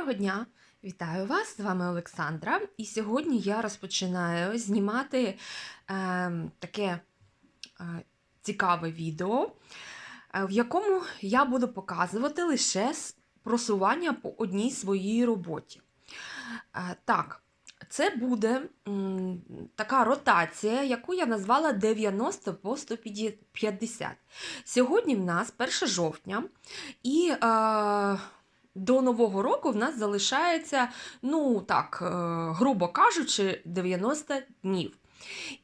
Доброго дня! Вітаю вас! З вами Олександра. І сьогодні я розпочинаю знімати е, таке е, цікаве відео, е, в якому я буду показувати лише просування по одній своїй роботі. Е, так, це буде м, така ротація, яку я назвала 90 по 150. Сьогодні в нас 1 жовтня, і е, до Нового року в нас залишається, ну так, е, грубо кажучи, 90 днів.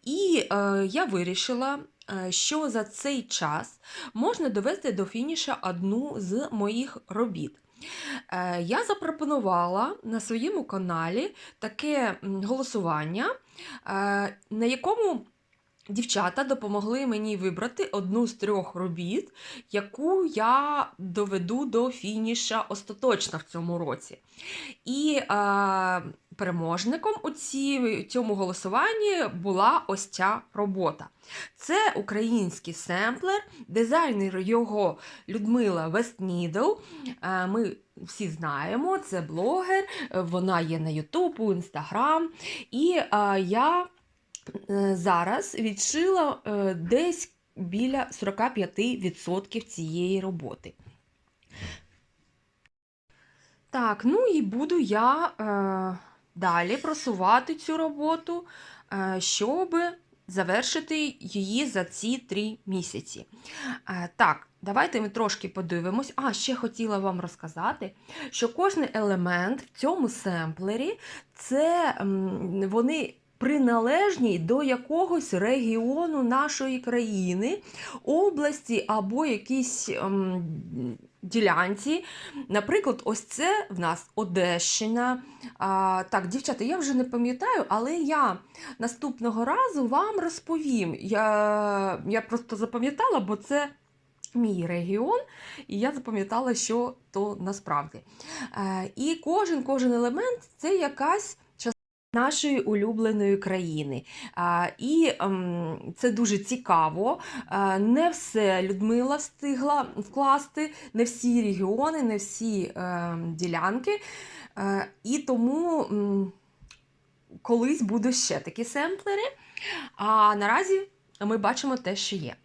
І е, я вирішила, е, що за цей час можна довести до фініша одну з моїх робіт. Е, Я запропонувала на своєму каналі таке голосування, е, на якому дівчата допомогли мені вибрати одну з трьох робіт, яку я доведу до фініша остаточно в цьому році. І е, переможником у цьому голосуванні була ось ця робота. Це український семплер, дизайнер його Людмила Вестнідл. Е, ми всі знаємо, це блогер, вона є на YouTube, у Instagram. І е, я зараз відшила е, десь біля 45% цієї роботи. Так, ну і буду я е, далі просувати цю роботу, е, щоб завершити її за ці три місяці. Е, так, давайте ми трошки подивимось. А, ще хотіла вам розказати, що кожен елемент в цьому семплері це вони приналежні до якогось регіону нашої країни, області або якійсь ем, ділянці. Наприклад, ось це в нас Одещина. А, так, дівчата, я вже не пам'ятаю, але я наступного разу вам розповім. Я, я просто запам'ятала, бо це. Мій регіон, і я запам'ятала, що то насправді. Е, і кожен кожен елемент це якась нашої улюбленої країни. І ем, це дуже цікаво. Не все Людмила встигла вкласти, не всі регіони, не всі е, ділянки. І тому колись будуть ще такі семплери. А наразі ми бачимо те, що є.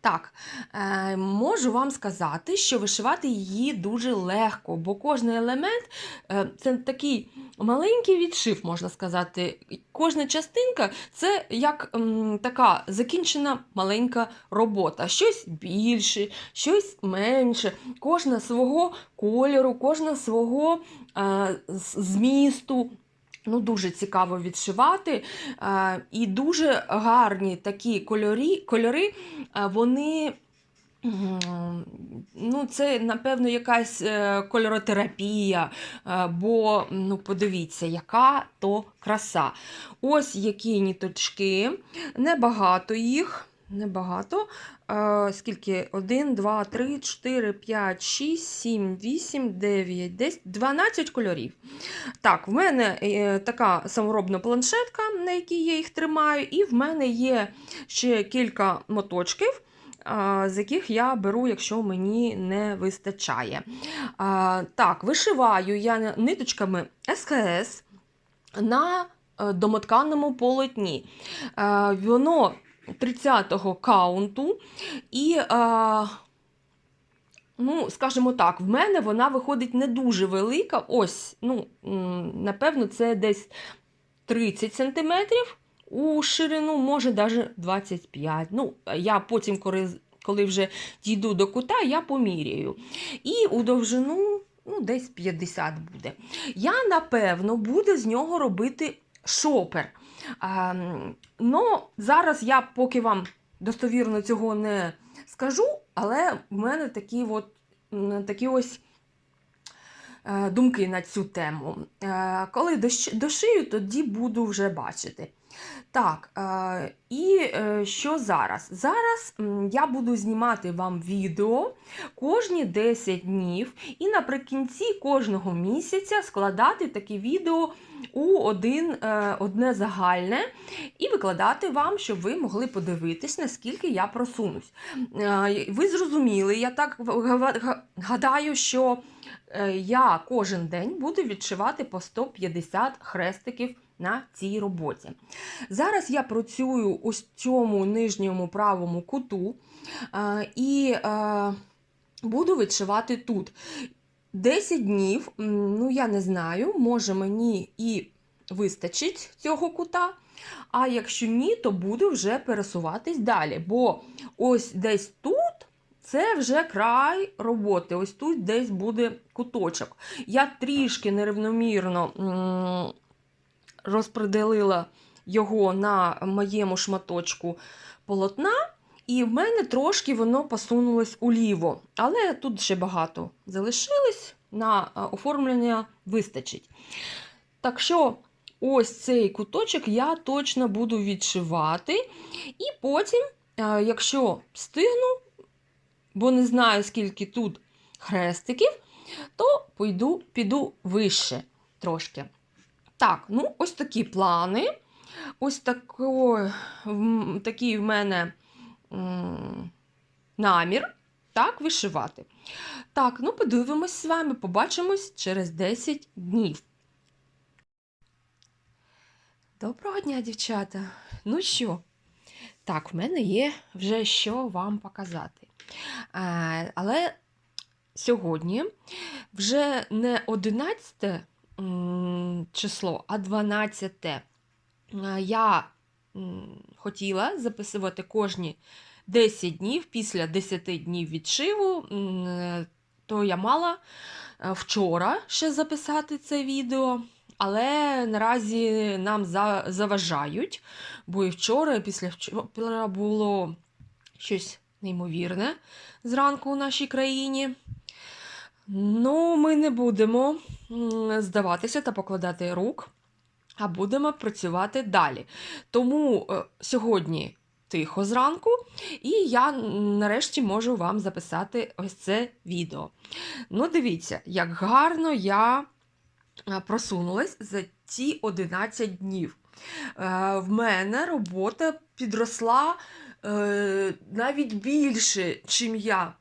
Так, е, можу вам сказати, що вишивати її дуже легко, бо кожен елемент е, це такий маленький відшив, можна сказати. Кожна частинка це як м, така закінчена маленька робота. Щось більше, щось менше, кожна свого кольору, кожна свого е, змісту. Ну, дуже цікаво відшивати. Е, і дуже гарні такі кольорі, кольори, е, вони. Ну, це, напевно, якась е, кольоротерапія, бо ну, подивіться, яка то краса. Ось які ніточки, небагато їх. Небагато. Е, скільки? 1, 2, 3, 4, 5, 6, 7, 8, 9, 10, 12 кольорів. Так, в мене е, така саморобна планшетка, на якій я їх тримаю, і в мене є ще кілька моточків. а, З яких я беру, якщо мені не вистачає. Так, вишиваю я ниточками СКС на е, домотканому полотні. Е, Воно 30-го каунту, і, е, ну, скажімо так, в мене вона виходить не дуже велика. Ось, ну, напевно, це десь 30 см у ширину, може навіть 25 Ну, я потім, коли вже дійду до кута, я поміряю. І у довжину ну, десь 50 буде. Я, напевно, буду з нього робити шопер. А, ну, зараз я поки вам достовірно цього не скажу, але в мене такі, от, такі ось е, думки на цю тему. Е, Коли дошию, тоді буду вже бачити. Так, е, і е, що зараз? Зараз я буду знімати вам відео кожні 10 днів, і наприкінці кожного місяця складати такі відео у один, е, одне загальне і викладати вам, щоб ви могли подивитись, наскільки я просунусь. Ви зрозуміли, я так га- га- гадаю, що я кожен день буду відшивати по 150 хрестиків на цій роботі. Зараз я працюю ось в цьому нижньому правому куту і буду відшивати тут. 10 днів, ну я не знаю, може мені і вистачить цього кута. А якщо ні, то буду вже пересуватись далі. Бо ось десь тут це вже край роботи. Ось тут десь буде куточок. Я трішки нерівномірно розпределила його на моєму шматочку полотна, і в мене трошки воно посунулось уліво. Але тут ще багато залишилось, на е, оформлення вистачить. Так що ось цей куточок я точно буду відшивати. І потім, е, якщо встигну, бо не знаю, скільки тут хрестиків, то піду, піду вище трошки. Так, ну ось такі плани. Ось тако, такий в мене намір так, вишивати. Так, ну подивимось з вами, побачимось через 10 днів. Доброго дня, дівчата. Ну що? Так, в мене є вже що вам показати. Е, але сьогодні вже не 11 м, число, а 12. Е, Я хотіла записувати кожні 10 днів після 10 днів відшиву, то я мала е, вчора ще записати це відео. Але наразі нам заважають, бо і вчора, і після вчора було щось неймовірне зранку у нашій країні. Ну, ми не будемо здаватися та покладати рук, а будемо працювати далі. Тому е, сьогодні тихо зранку, і я нарешті можу вам записати ось це відео. Ну, дивіться, як гарно я е, просунулась за ці 11 днів. Е, В мене робота підросла навіть більше, чим я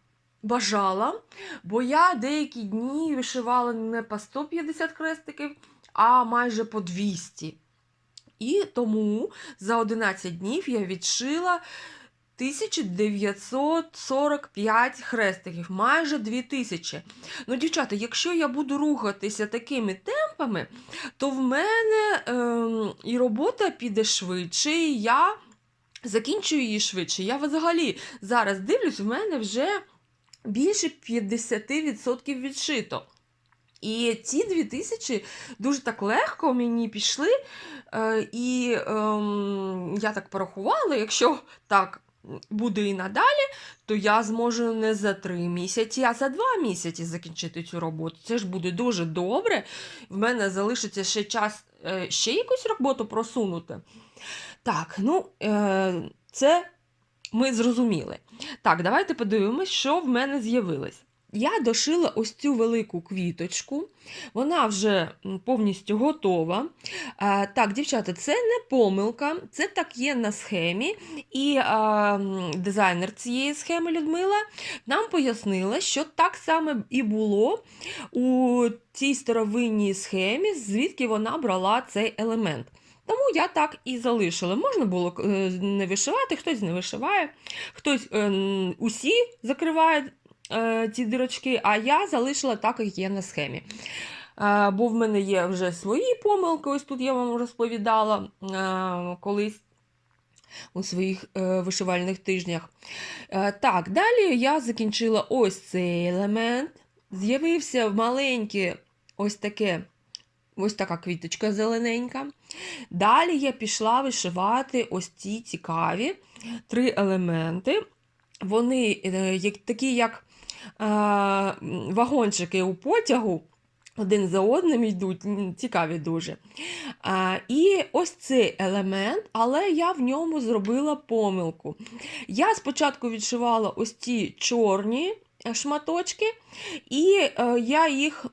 бажала, бо я деякі дні вишивала не по 150 хрестиків, а майже по 200. І тому за 11 днів я відшила 1945 хрестиків, майже 2000. Ну, дівчата, якщо я буду рухатися такими темпами, то в мене ем, і робота піде швидше, і я закінчую її швидше. Я взагалі зараз дивлюсь, в мене вже більше 50% відшито. І ці 2000 дуже так легко мені пішли. Е, і ем, я так порахувала, якщо так буде і надалі, то я зможу не за 3 місяці, а за 2 місяці закінчити цю роботу. Це ж буде дуже добре. В мене залишиться ще час е, ще якусь роботу просунути. Так, ну, е, це ми зрозуміли. Так, давайте подивимось, що в мене з'явилось. Я дошила ось цю велику квіточку, вона вже повністю готова. Так, дівчата, це не помилка, це так є на схемі. І а, дизайнер цієї схеми Людмила нам пояснила, що так само і було у цій старовинній схемі, звідки вона брала цей елемент. Тому я так і залишила. Можна було е, не вишивати, хтось не вишиває, хтось е, усі закриває е, ці дирочки, а я залишила так, як є на схемі. Бо в мене є вже свої помилки, ось тут я вам розповідала колись у своїх е, вишивальних тижнях. Е, так, далі я закінчила ось цей елемент. З'явився маленький ось таке. Ось така квіточка зелененька. Далі я пішла вишивати ось ці цікаві три елементи. Вони е, такі, як е, вагончики у потягу, один за одним йдуть, цікаві дуже. А, і ось цей елемент, але я в ньому зробила помилку. Я спочатку відшивала ось ці чорні шматочки, і е, я їх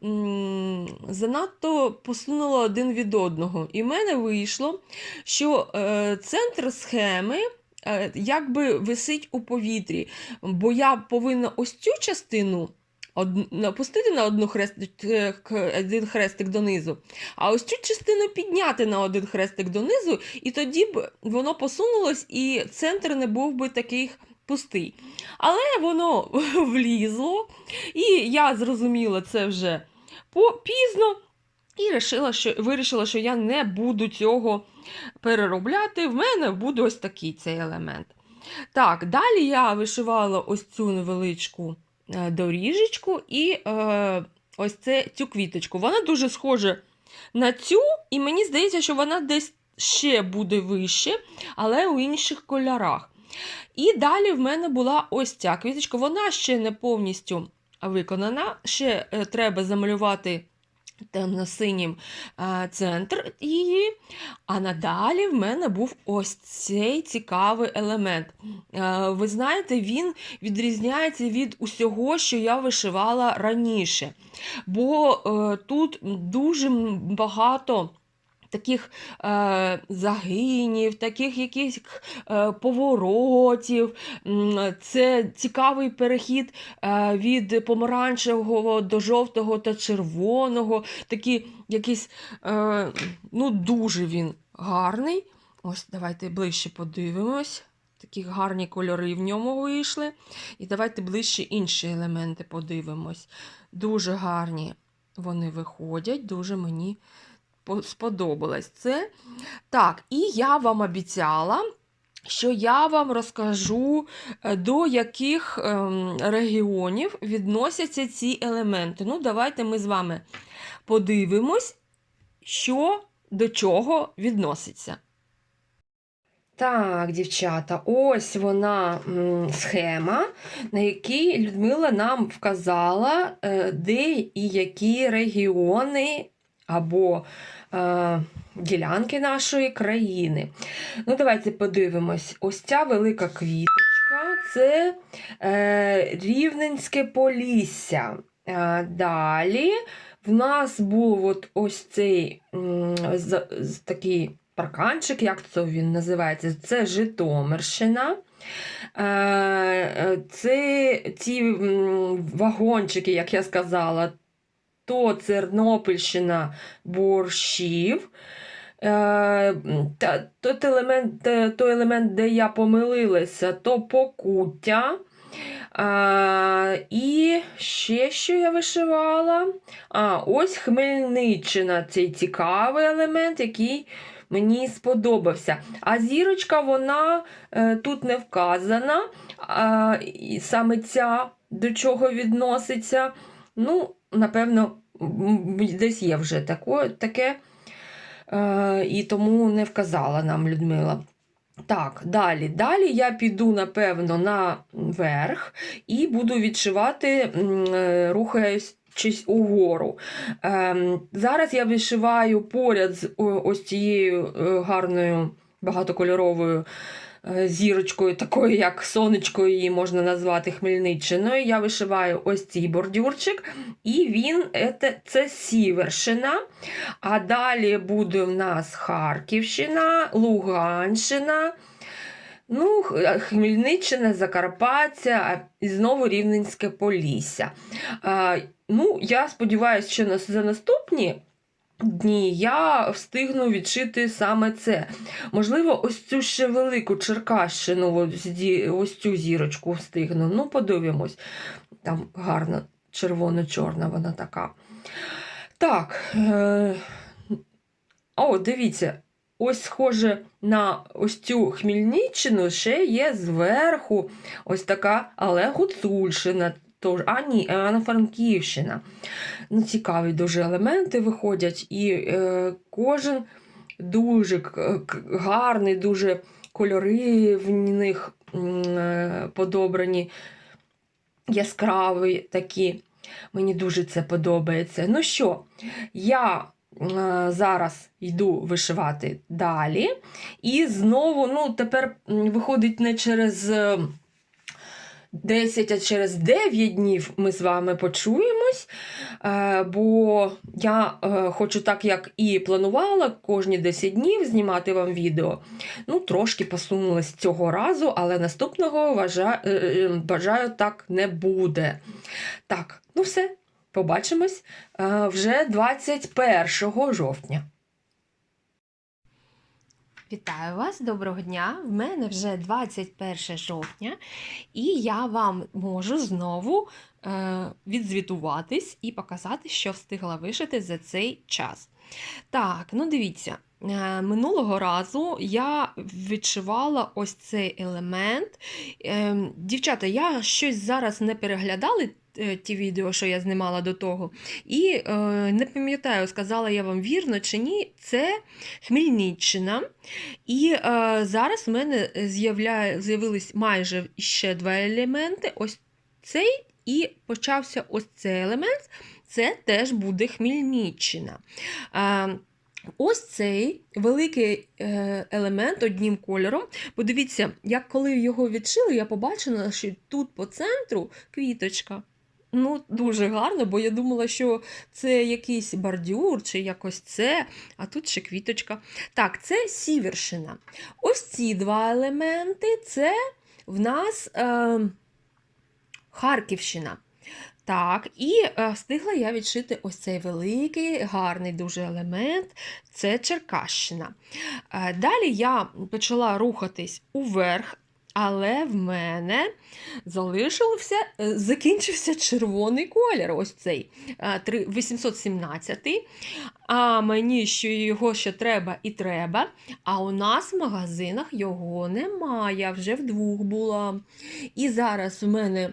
занадто посунула один від одного. І в мене вийшло, що е, центр схеми. е, Якби висить у повітрі, бо я повинна ось цю частину од... опустити на одну хрестик, е, один хрестик донизу, а ось цю частину підняти на один хрестик донизу, і тоді б воно посунулось, і центр не був би такий пустий. Але воно влізло, і я зрозуміла це вже пізно. І вирішила, що, вирішила, що я не буду цього переробляти. В мене буде ось такий цей елемент. Так, далі я вишивала ось цю невеличку е, доріжечку і е, ось це, цю квіточку. Вона дуже схожа на цю, і мені здається, що вона десь ще буде вище, але у інших кольорах. І далі в мене була ось ця квіточка. Вона ще не повністю виконана. Ще е, треба замалювати темно-синім е, центр її. А надалі в мене був ось цей цікавий елемент. Е, ви знаєте, він відрізняється від усього, що я вишивала раніше. Бо тут дуже багато. Таких е, загинів, таких якихось е, поворотів. Це цікавий перехід е, від помаранчевого до жовтого та червоного. Такий якийсь, е, ну, дуже він гарний. Ось давайте ближче подивимось. Такі гарні кольори в ньому вийшли. І давайте ближче інші елементи подивимось. Дуже гарні вони виходять, дуже мені сподобалось це. Так, і я вам обіцяла, що я вам розкажу, е, до яких ем, регіонів відносяться ці елементи. Ну, давайте ми з вами подивимось, що до чого відноситься. Так, дівчата, ось вона схема, на якій Людмила нам вказала, е, де і які регіони або е, ділянки нашої країни. Ну, давайте подивимось. Ось ця велика квіточка це е, Рівненське Полісся. Е, далі в нас був от ось цей з, з, такий парканчик, як це він називається? Це Житомирщина. Е, е, Це ці вагончики, як я сказала, то Тернопільщина борщів. Е, та, той, елемент, е, той елемент, де я помилилася, то покуття. Е, і ще що я вишивала. А, ось Хмельниччина цей цікавий елемент, який мені сподобався. А зірочка, вона е, тут не вказана. А, саме ця до чого відноситься. Ну, напевно, десь є вже тако, таке, е, і тому не вказала нам Людмила. Так, далі. Далі я піду, напевно, наверх і буду відшивати, м, е, рухаючись угору. Ем, зараз я вишиваю поряд з ось цією е, гарною багатокольоровою е, зірочкою, такою як сонечко її можна назвати Хмельниччиною. Я вишиваю ось цей бордюрчик, і він це, це Сіверщина. А далі буде в нас Харківщина, Луганщина. Ну, Хмельниччина, Закарпаття і знову Рівненське Полісся. А, ну, я сподіваюся, що за наступні дні я встигну відшити саме це. Можливо, ось цю ще велику Черкащину, ось, цю зірочку встигну. Ну, подивимось. Там гарна червоно-чорна вона така. Так. Е- о, дивіться, ось схоже на ось цю Хмельниччину ще є зверху ось така, але Гуцульщина. Тож, а ні, Івано-Франківщина. Ну, цікаві дуже елементи виходять, і е, кожен дуже гарний, дуже кольори в них е, подобрані, яскраві такі. Мені дуже це подобається. Ну що, я е, зараз йду вишивати далі. І знову, ну, тепер виходить не через. Е, 10, а через 9 днів ми з вами почуємось, е, бо я е, хочу, так як і планувала, кожні 10 днів знімати вам відео. Ну, трошки посунулась цього разу, але наступного вважаю, бажаю так не буде. Так, ну все, побачимось е, вже 21 жовтня. Вітаю вас, доброго дня! В мене вже 21 жовтня, і я вам можу знову е, відзвітуватись і показати, що встигла вишити за цей час. Так, ну дивіться, е, минулого разу я відшивала ось цей елемент. Е, дівчата, я щось зараз не переглядала ті відео, що я знімала до того. І е, не пам'ятаю, сказала я вам вірно чи ні, це Хмельниччина. І е, зараз в мене з'явились майже ще два елементи. Ось цей і почався ось цей елемент. Це теж буде Хмельниччина. Е, Ось цей великий е, елемент одним кольором. Подивіться, як коли його відшили, я побачила, що тут по центру квіточка. Ну, дуже гарно, бо я думала, що це якийсь бордюр чи якось це, а тут ще квіточка. Так, це сівершина. Ось ці два елементи це в нас е, Харківщина. Так, і е, встигла я відшити ось цей великий, гарний дуже елемент це Черкащина. Е, далі я почала рухатись уверх, але в мене залишився, е, закінчився червоний колір. Ось цей е, три- 817. А мені що його ще треба і треба. А у нас в магазинах його немає. Вже вдвох була. І зараз в мене.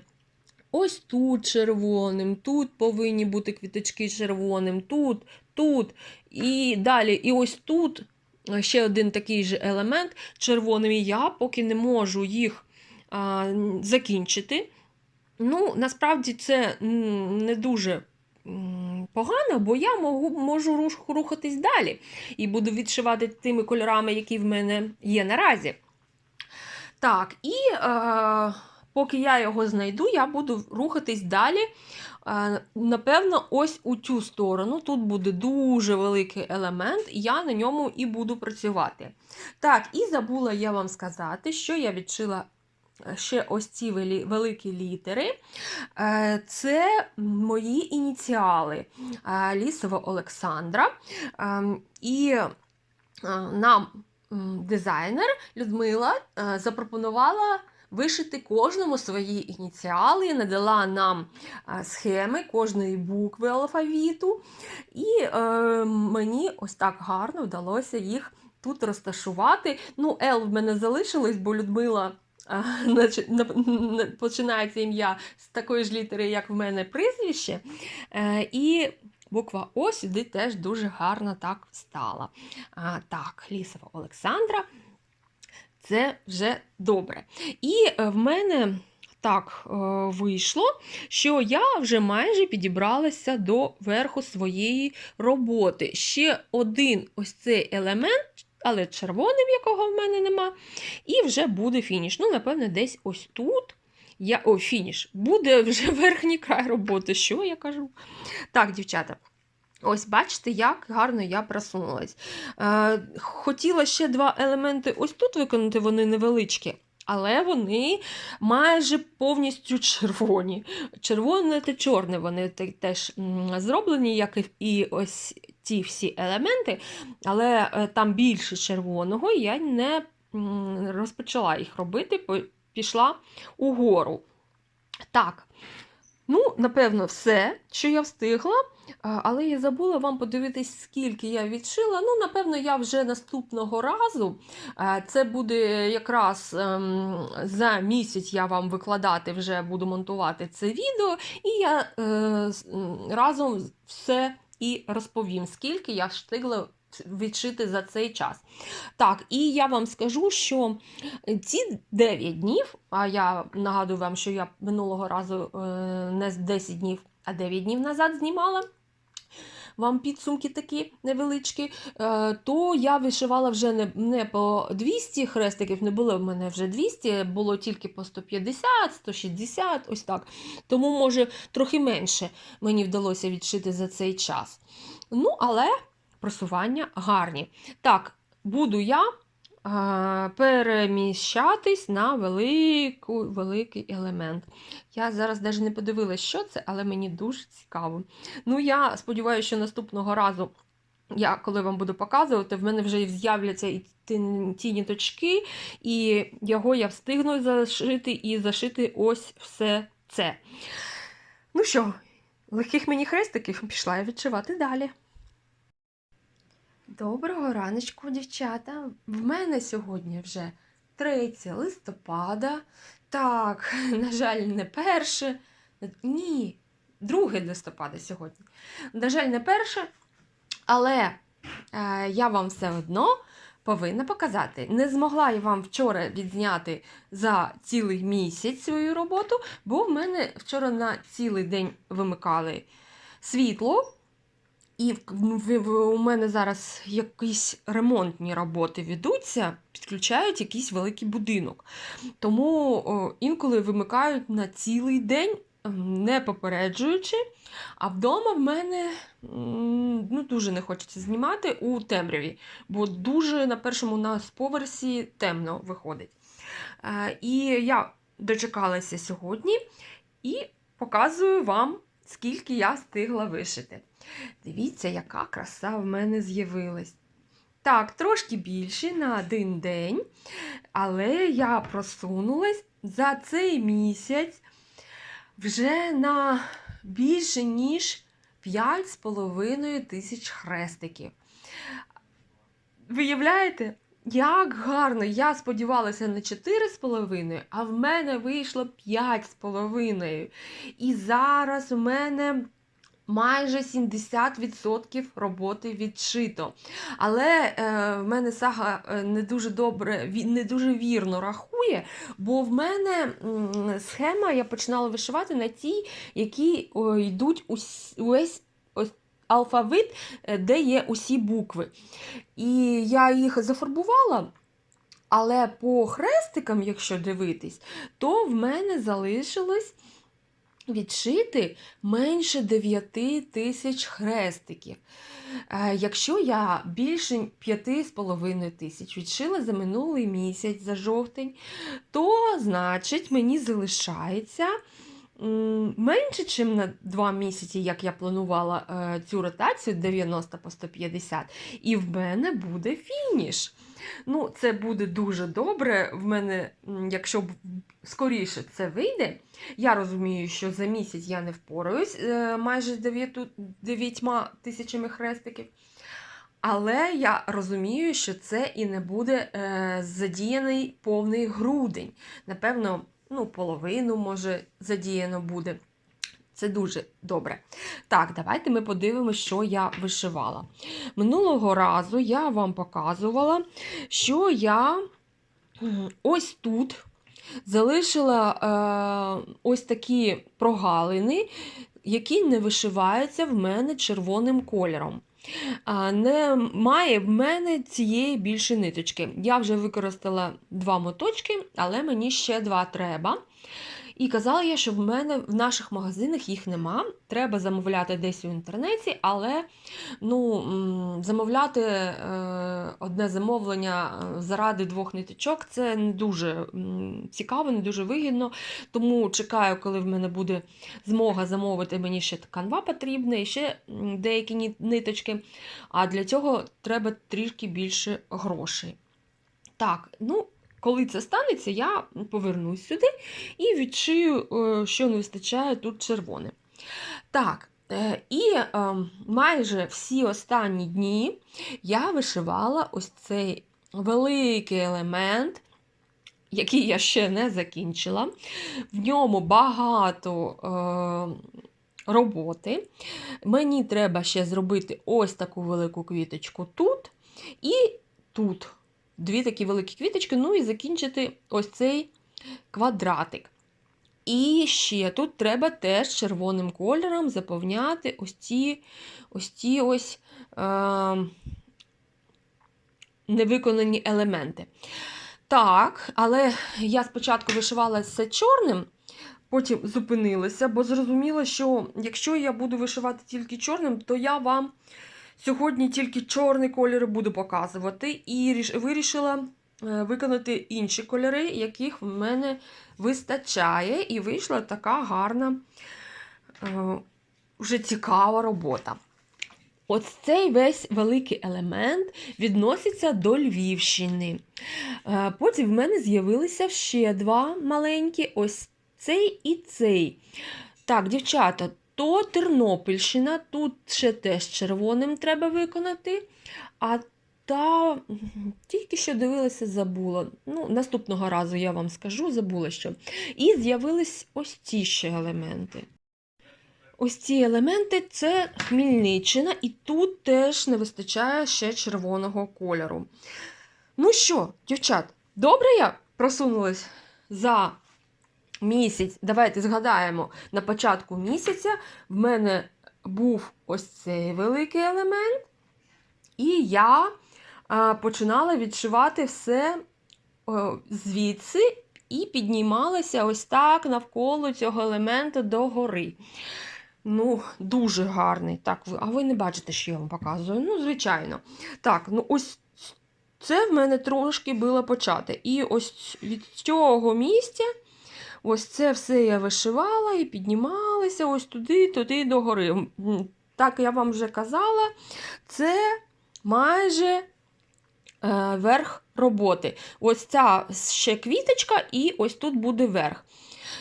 Ось тут червоним, тут повинні бути квіточки червоним, тут, тут. І далі, і ось тут е, ще один такий же елемент червоним. І я поки не можу їх а, закінчити. Ну, насправді це не дуже погано, бо я можу, рухатись далі і буду відшивати тими кольорами, які в мене є наразі. Так, і е, поки я його знайду, я буду рухатись далі. Е, напевно, ось у цю сторону. Тут буде дуже великий елемент, я на ньому і буду працювати. Так, і забула я вам сказати, що я відшила е, ще ось ці великі літери. Е, Це мої ініціали Лісова Олександра. І нам дизайнер Людмила запропонувала вишити кожному свої ініціали, надала нам е, схеми кожної букви алфавіту, і е, мені ось так гарно вдалося їх тут розташувати. Ну, Л в мене залишилось, бо Людмила. е, Починається ім'я з такої ж літери, як в мене прізвище. Е, І буква О сюди теж дуже гарно так встала. Так, Лісова Олександра. Це вже добре. І е, в мене так е, вийшло, що я вже майже підібралася до верху своєї роботи. Ще один ось цей елемент, але червоним, якого в мене нема, і вже буде фініш. Ну, напевно, десь ось тут. Я, о, фініш. Буде вже верхній край роботи. Що я кажу? Так, дівчата. Ось бачите, як гарно я просунулась. Е, хотіла ще два елементи ось тут виконати, вони невеличкі, але вони майже повністю червоні. Червоне та чорне вони теж зроблені, як і- ось ті всі елементи, але е, там більше червоного, я не розпочала їх робити, пішла угору. Так, ну, напевно, все, що я встигла. Але я забула вам подивитись, скільки я відшила. Ну, напевно, я вже наступного разу. Це буде якраз ем, за місяць я вам викладати, вже буду монтувати це відео, і я е, разом все і розповім, скільки я встигла відшити за цей час. Так, і я вам скажу, що ці 9 днів, а я нагадую вам, що я минулого разу е, не 10 днів, а 9 днів назад знімала. Вам підсумки такі невеличкі, е, то я вишивала вже не, не по 200 хрестиків, не було в мене вже 200, було тільки по 150, 160, ось так. Тому, може, трохи менше мені вдалося відшити за цей час. Ну, але просування гарні. Так, буду я е, переміщатись на велику, великий елемент. Я зараз навіть не подивилася, що це, але мені дуже цікаво. Ну, я сподіваюся, що наступного разу. Я коли вам буду показувати, в мене вже з'являться і ті, ніточки, і його я встигну зашити і зашити ось все це. Ну що, легких мені хрестиків пішла я відшивати далі. Доброго раночку, дівчата. В мене сьогодні вже 3 листопада. Так, на жаль, не перше. Ні, 2 листопада сьогодні. На жаль, не перше, але е, я вам все одно повинна показати. Не змогла я вам вчора відзняти за цілий місяць свою роботу, бо в мене вчора на цілий день вимикали світло. І у мене зараз якісь ремонтні роботи ведуться, підключають якийсь великий будинок. Тому інколи вимикають на цілий день, не попереджуючи. А вдома в мене ну, дуже не хочеться знімати у темряві, бо дуже на першому нас поверсі темно виходить. Е, І я дочекалася сьогодні і показую вам, скільки я встигла вишити. Дивіться, яка краса в мене з'явилась. Так, трошки більше на один день, але я просунулась за цей місяць вже на більше, ніж 5,5 тисяч хрестиків. Виявляєте, як гарно! Я сподівалася на 4,5, а в мене вийшло 5,5. І зараз у мене майже 70% роботи відшито. Але е, в мене сага е, не дуже добре, не дуже вірно рахує, бо в мене схема я починала вишивати на тій, які о, йдуть увесь алфавит, е, де є усі букви. І я їх зафарбувала. Але по хрестикам, якщо дивитись, то в мене залишилось відшити менше 9 тисяч хрестиків. Е, Якщо я більше 5,5 тисяч відшила за минулий місяць, за жовтень, то значить мені залишається менше, ніж на 2 місяці, як я планувала е, цю ротацію 90 по 150, і в мене буде фініш. Ну, це буде дуже добре. В мене, якщо скоріше це вийде, я розумію, що за місяць я не впораюсь е, майже з 9, 9 тисячами хрестиків. Але я розумію, що це і не буде е, задіяний повний грудень. Напевно, ну, половину, може, задіяно буде. Це дуже добре. Так, давайте ми подивимося, що я вишивала. Минулого разу я вам показувала, що я ось тут залишила е, ось такі прогалини, які не вишиваються в мене червоним кольором. Немає в мене цієї більше ниточки. Я вже використала два моточки, але мені ще два треба. І казала я, що в мене в наших магазинах їх нема. Треба замовляти десь у інтернеті, але ну, замовляти е, одне замовлення е, заради двох ниточок це не дуже цікаво, не дуже вигідно. Тому чекаю, коли в мене буде змога замовити. Мені ще канва потрібна і ще деякі ниточки. А для цього треба трішки більше грошей. Так, ну. Коли це станеться, я повернусь сюди і відшию, е, що не вистачає тут червоне. Так, е, і е, майже всі останні дні я вишивала ось цей великий елемент, який я ще не закінчила. В ньому багато е, роботи. Мені треба ще зробити ось таку велику квіточку тут і тут. Дві такі великі квіточки, ну і закінчити ось цей квадратик. І ще тут треба теж червоним кольором заповняти ось ці ось ці ось е, невиконані елементи. Так, але я спочатку вишивала все чорним, потім зупинилася, бо зрозуміла, що якщо я буду вишивати тільки чорним, то я вам сьогодні тільки чорний кольор буду показувати. І вирішила е, виконати інші кольори, яких в мене вистачає, і вийшла така гарна, е, вже цікава робота. Ось цей весь великий елемент відноситься до Львівщини. Е, Потім в мене з'явилися ще два маленькі, ось цей і цей. Так, дівчата, то Тернопільщина, тут ще теж червоним треба виконати. А та тільки що дивилася, забула. Ну, наступного разу я вам скажу, забула що. І з'явились ось ці ще елементи. Ось ці елементи це Хмельниччина, і тут теж не вистачає ще червоного кольору. Ну що, дівчат, добре я просунулась за місяць. Давайте згадаємо, на початку місяця в мене був ось цей великий елемент, і я починала відшивати все звідси і піднімалася ось так навколо цього елементу догори. Ну, дуже гарний. Так, а ви не бачите, що я вам показую? Ну, звичайно. Так, ну ось це в мене трошки було почати. І ось від цього місця, ось це все я вишивала і піднімалася ось туди, туди догори. М, Так я вам вже казала, це майже е, верх роботи. Ось ця ще квіточка, і ось тут буде верх.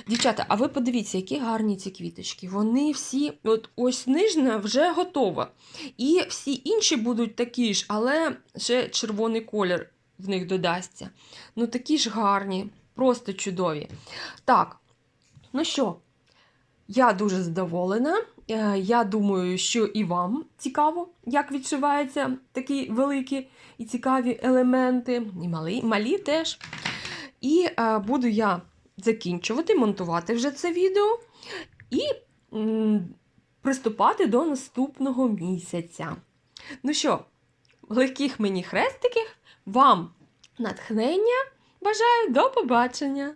Дівчата, а ви подивіться, які гарні ці квіточки. Вони всі, от ось нижня вже готова. І всі інші будуть такі ж, але ще червоний колір в них додасться. Ну, такі ж гарні, просто чудові. Так, ну що, я дуже задоволена. Е, Я думаю, що і вам цікаво, як відшиваються такі великі і цікаві елементи, і малі, малі теж. І е, буду я закінчувати, монтувати вже це відео і м, приступати до наступного місяця. Ну що, легких мені хрестиків, вам натхнення. Бажаю до побачення!